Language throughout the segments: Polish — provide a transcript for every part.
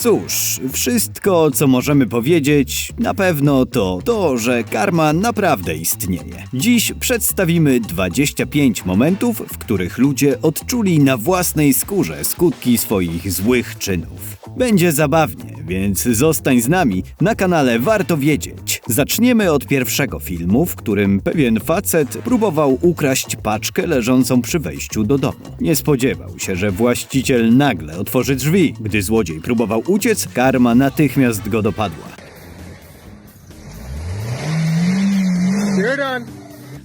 Cóż, wszystko co możemy powiedzieć, na pewno to to, że karma naprawdę istnieje. Dziś przedstawimy 25 momentów, w których ludzie odczuli na własnej skórze skutki swoich złych czynów. Będzie zabawnie, więc zostań z nami na kanale Warto Wiedzieć. Zaczniemy od pierwszego filmu, w którym pewien facet próbował ukraść paczkę leżącą przy wejściu do domu. Nie spodziewał się, że właściciel nagle otworzy drzwi. Gdy złodziej próbował uciec, karma natychmiast go dopadła.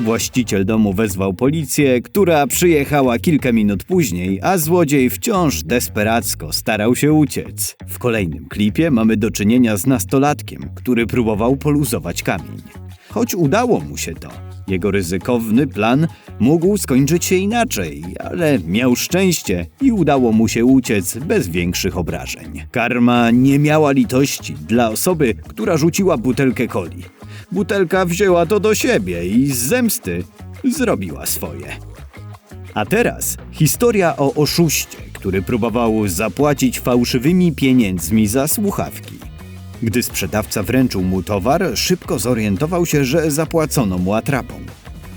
Właściciel domu wezwał policję, która przyjechała kilka minut później, a złodziej wciąż desperacko starał się uciec. W kolejnym klipie mamy do czynienia z nastolatkiem, który próbował poluzować kamień. Choć udało mu się to, jego ryzykowny plan mógł skończyć się inaczej, ale miał szczęście i udało mu się uciec bez większych obrażeń. Karma nie miała litości dla osoby, która rzuciła butelkę coli. Butelka wzięła to do siebie i z zemsty zrobiła swoje. A teraz historia o oszuście, który próbował zapłacić fałszywymi pieniędzmi za słuchawki. Gdy sprzedawca wręczył mu towar, szybko zorientował się, że zapłacono mu atrapą.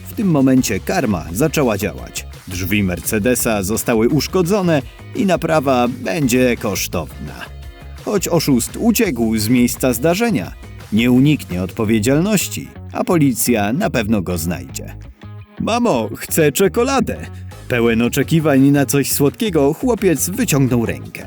W tym momencie karma zaczęła działać. Drzwi Mercedesa zostały uszkodzone i naprawa będzie kosztowna. Choć oszust uciekł z miejsca zdarzenia, nie uniknie odpowiedzialności, a policja na pewno go znajdzie. Mamo, chcę czekoladę. Pełen oczekiwań na coś słodkiego, chłopiec wyciągnął rękę.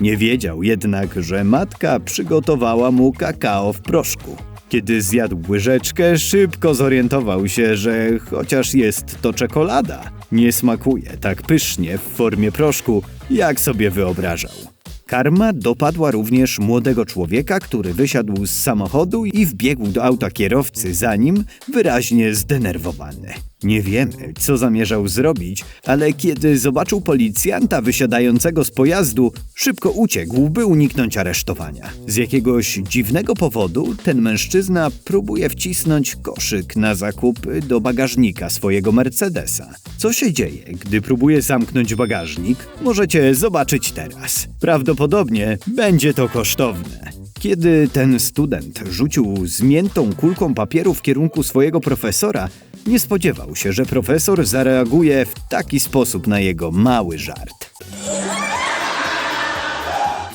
Nie wiedział jednak, że matka przygotowała mu kakao w proszku. Kiedy zjadł łyżeczkę, szybko zorientował się, że chociaż jest to czekolada, nie smakuje tak pysznie w formie proszku, jak sobie wyobrażał. Karma dopadła również młodego człowieka, który wysiadł z samochodu i wbiegł do auta kierowcy za nim, wyraźnie zdenerwowany. Nie wiemy, co zamierzał zrobić, ale kiedy zobaczył policjanta wysiadającego z pojazdu, szybko uciekł, by uniknąć aresztowania. Z jakiegoś dziwnego powodu ten mężczyzna próbuje wcisnąć koszyk na zakupy do bagażnika swojego Mercedesa. Co się dzieje, gdy próbuje zamknąć bagażnik, możecie zobaczyć teraz. Prawdopodobnie będzie to kosztowne. Kiedy ten student rzucił zmiętą kulką papieru w kierunku swojego profesora, nie spodziewał się, że profesor zareaguje w taki sposób na jego mały żart.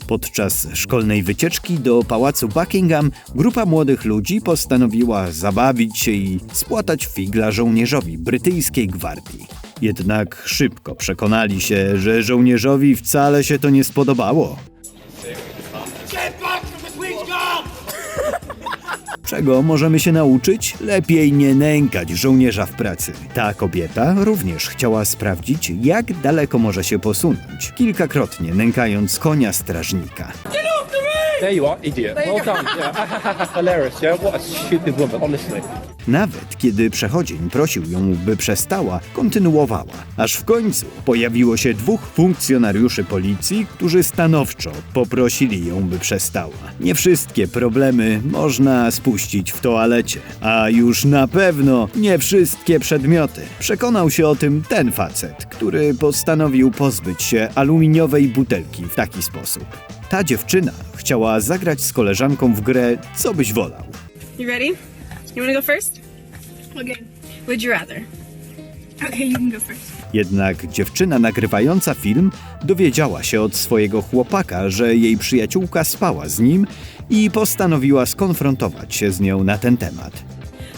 Podczas szkolnej wycieczki do pałacu Buckingham grupa młodych ludzi postanowiła zabawić się i spłatać figla żołnierzowi brytyjskiej gwardii. Jednak szybko przekonali się, że żołnierzowi wcale się to nie spodobało. Czego możemy się nauczyć? Lepiej nie nękać żołnierza w pracy. Ta kobieta również chciała sprawdzić, jak daleko może się posunąć, kilkakrotnie nękając konia strażnika. There you are, idiot. well done. Yeah. Hilarious, yeah? What a stupid woman, honestly. Nawet kiedy przechodzień prosił ją, by przestała, kontynuowała. Aż w końcu pojawiło się dwóch funkcjonariuszy policji, którzy stanowczo poprosili ją, by przestała. Nie wszystkie problemy można spuścić w toalecie, a już na pewno nie wszystkie przedmioty. Przekonał się o tym ten facet, który postanowił pozbyć się aluminiowej butelki w taki sposób. Ta dziewczyna chciała zagrać z koleżanką w grę Co byś wolał. You ready? You wanna go first? Okay. Would you rather? Okay, you can go first. Jednak dziewczyna nagrywająca film dowiedziała się od swojego chłopaka, że jej przyjaciółka spała z nim i postanowiła skonfrontować się z nią na ten temat.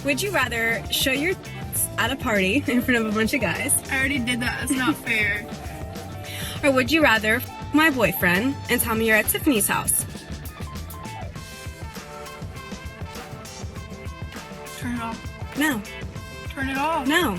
Would you rather show your tits at a party in front of a bunch of guys, I already did that. That's not fair. or would you rather my boyfriend and tell me you're at Tiffany's house? Turn it off. No, Turn it off. no,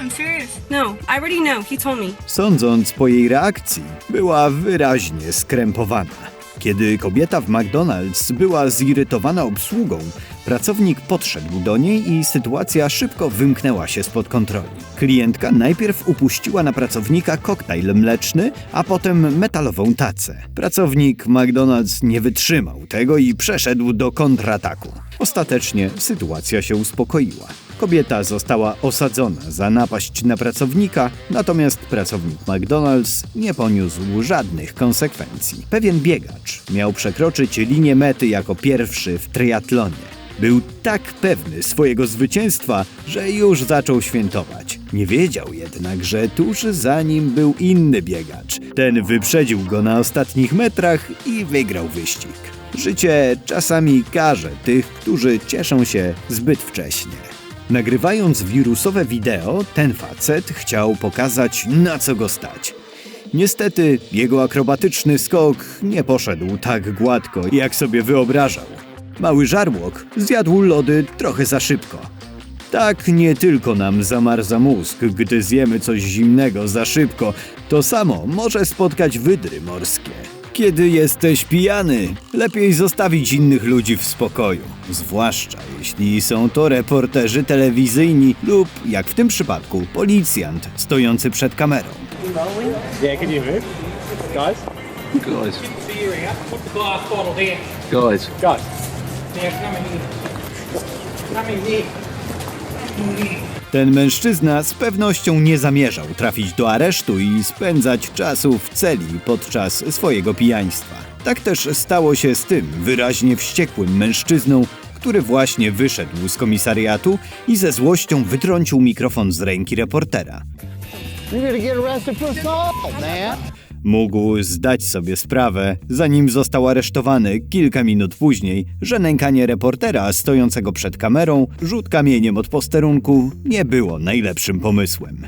I'm serious. no. I already know. He told me. Sądząc po jej reakcji, była wyraźnie skrępowana. Kiedy kobieta w McDonald's była zirytowana obsługą, pracownik podszedł do niej i sytuacja szybko wymknęła się spod kontroli. Klientka najpierw upuściła na pracownika koktajl mleczny, a potem metalową tacę. Pracownik McDonald's nie wytrzymał tego i przeszedł do kontrataku. Ostatecznie sytuacja się uspokoiła. Kobieta została osadzona za napaść na pracownika, natomiast pracownik McDonald's nie poniósł żadnych konsekwencji. Pewien biegacz miał przekroczyć linię mety jako pierwszy w triatlonie. Był tak pewny swojego zwycięstwa, że już zaczął świętować. Nie wiedział jednak, że tuż za nim był inny biegacz. Ten wyprzedził go na ostatnich metrach i wygrał wyścig. Życie czasami karze tych, którzy cieszą się zbyt wcześnie. Nagrywając wirusowe wideo, ten facet chciał pokazać, na co go stać. Niestety, jego akrobatyczny skok nie poszedł tak gładko, jak sobie wyobrażał. Mały żarłok zjadł lody trochę za szybko. Tak nie tylko nam zamarza mózg, gdy zjemy coś zimnego za szybko, to samo może spotkać wydry morskie. Kiedy jesteś pijany, lepiej zostawić innych ludzi w spokoju, zwłaszcza jeśli są to reporterzy telewizyjni lub, jak w tym przypadku, policjant stojący przed kamerą. Yeah, can you move? Guys? Guys, guys, Guys. Ten mężczyzna z pewnością nie zamierzał trafić do aresztu i spędzać czasu w celi podczas swojego pijaństwa. Tak też stało się z tym wyraźnie wściekłym mężczyzną, który właśnie wyszedł z komisariatu i ze złością wytrącił mikrofon z ręki reportera. Mógł zdać sobie sprawę, zanim został aresztowany kilka minut później, że nękanie reportera stojącego przed kamerą, rzut kamieniem od posterunku nie było najlepszym pomysłem.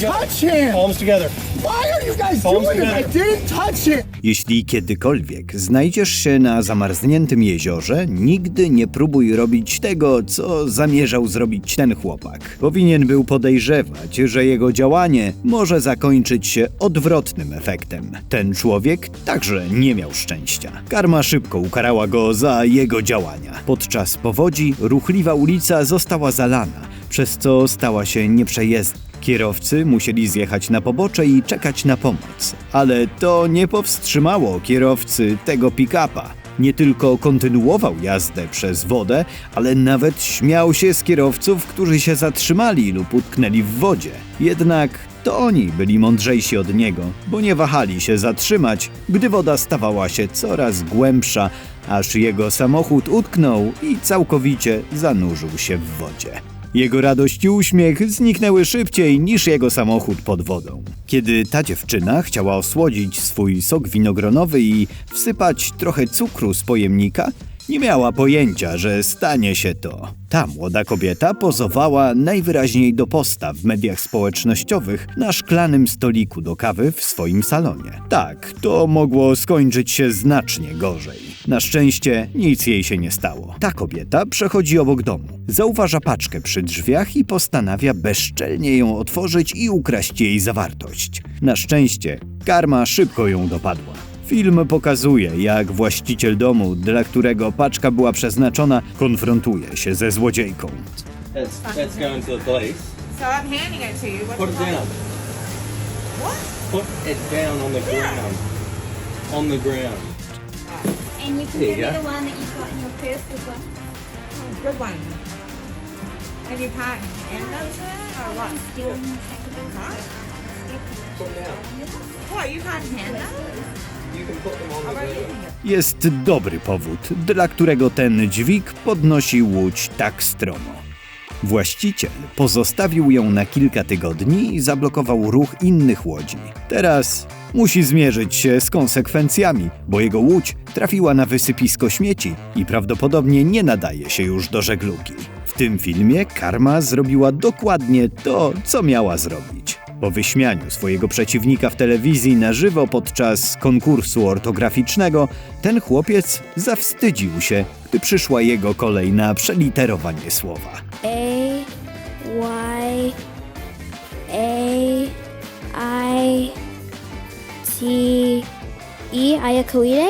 Touch him! Palms together. Why are you guys Palms doing this? I didn't touch him! Jeśli kiedykolwiek znajdziesz się na zamarzniętym jeziorze, nigdy nie próbuj robić tego, co zamierzał zrobić ten chłopak. Powinien był podejrzewać, że jego działanie może zakończyć się odwrotnym efektem. Ten człowiek także nie miał szczęścia. Karma szybko ukarała go za jego działania. Podczas powodzi ruchliwa ulica została zalana, przez co stała się nieprzejezdna. Kierowcy musieli zjechać na pobocze i czekać na pomoc. Ale to nie powstrzymało kierowcy tego pick-upa. Nie tylko kontynuował jazdę przez wodę, ale nawet śmiał się z kierowców, którzy się zatrzymali lub utknęli w wodzie. Jednak to oni byli mądrzejsi od niego, bo nie wahali się zatrzymać, gdy woda stawała się coraz głębsza, aż jego samochód utknął i całkowicie zanurzył się w wodzie. Jego radość i uśmiech zniknęły szybciej niż jego samochód pod wodą. Kiedy ta dziewczyna chciała osłodzić swój sok winogronowy i wsypać trochę cukru z pojemnika, nie miała pojęcia, że stanie się to. Ta młoda kobieta pozowała najwyraźniej do posta w mediach społecznościowych na szklanym stoliku do kawy w swoim salonie. Tak, to mogło skończyć się znacznie gorzej. Na szczęście nic jej się nie stało. Ta kobieta przechodzi obok domu, zauważa paczkę przy drzwiach i postanawia bezczelnie ją otworzyć i ukraść jej zawartość. Na szczęście karma szybko ją dopadła. Film pokazuje, jak właściciel domu, dla którego paczka była przeznaczona, konfrontuje się ze złodziejką. That's, that's going to the police. So I'm handing it to you. What's Put it the down. What? Put it down on the ground. On the ground. And you can There give you me go. the one that you've got in your purse as well. Good one. Have you part hand those or what? Put them on the ground. Jest dobry powód, dla którego ten dźwig podnosi łódź tak stromo. Właściciel pozostawił ją na kilka tygodni i zablokował ruch innych łodzi. Teraz musi zmierzyć się z konsekwencjami, bo jego łódź trafiła na wysypisko śmieci i prawdopodobnie nie nadaje się już do żeglugi. W tym filmie karma zrobiła dokładnie to, co miała zrobić. Po wyśmianiu swojego przeciwnika w telewizji na żywo podczas konkursu ortograficznego, ten chłopiec zawstydził się, gdy przyszła jego kolej na przeliterowanie słowa. A Y A I T E Ayakuire?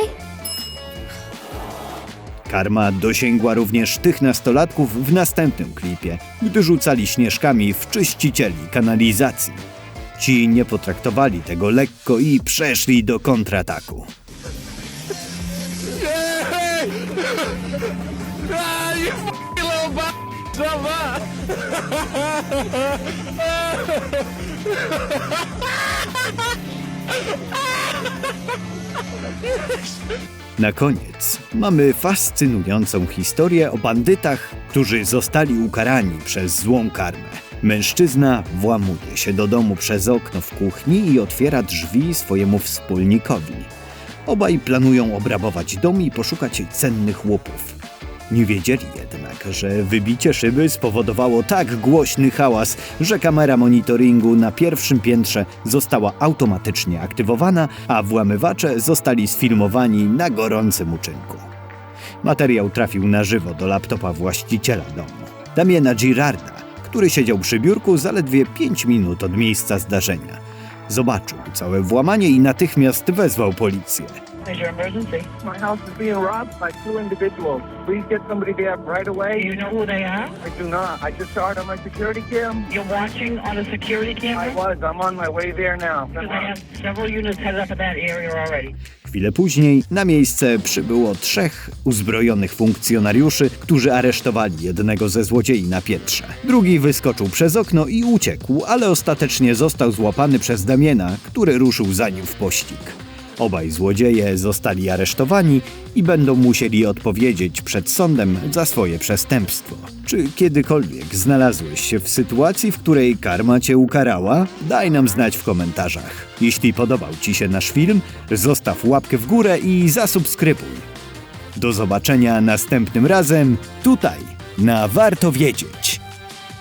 Karma dosięgła również tych nastolatków w następnym klipie, gdy rzucali śnieżkami w czyścicieli kanalizacji. Ci nie potraktowali tego lekko i przeszli do kontrataku. Na koniec mamy fascynującą historię o bandytach, którzy zostali ukarani przez złą karmę. Mężczyzna włamuje się do domu przez okno w kuchni i otwiera drzwi swojemu wspólnikowi. Obaj planują obrabować dom i poszukać cennych łupów. Nie wiedzieli jednak, że wybicie szyby spowodowało tak głośny hałas, że kamera monitoringu na pierwszym piętrze została automatycznie aktywowana, a włamywacze zostali sfilmowani na gorącym uczynku. Materiał trafił na żywo do laptopa właściciela domu, Damiena Girarda, który siedział przy biurku zaledwie 5 minut od miejsca zdarzenia. Zobaczył całe włamanie i natychmiast wezwał policję. Your emergency? My house is being robbed by two individuals. Please get somebody there right Do away. you know who they are? I do not. I just saw it on my security cam. You're watching on a security I camera? was. I'm on my way there now. Because I have several units headed up in that area already. Chwilę później na miejsce przybyło trzech uzbrojonych funkcjonariuszy, którzy aresztowali jednego ze złodziei na piętrze. Drugi wyskoczył przez okno i uciekł, ale ostatecznie został złapany przez Damiena, który ruszył za nim w pościg. Obaj złodzieje zostali aresztowani i będą musieli odpowiedzieć przed sądem za swoje przestępstwo. Czy kiedykolwiek znalazłeś się w sytuacji, w której karma cię ukarała? Daj nam znać w komentarzach. Jeśli podobał Ci się nasz film, zostaw łapkę w górę i zasubskrybuj. Do zobaczenia następnym razem tutaj, na Warto Wiedzieć.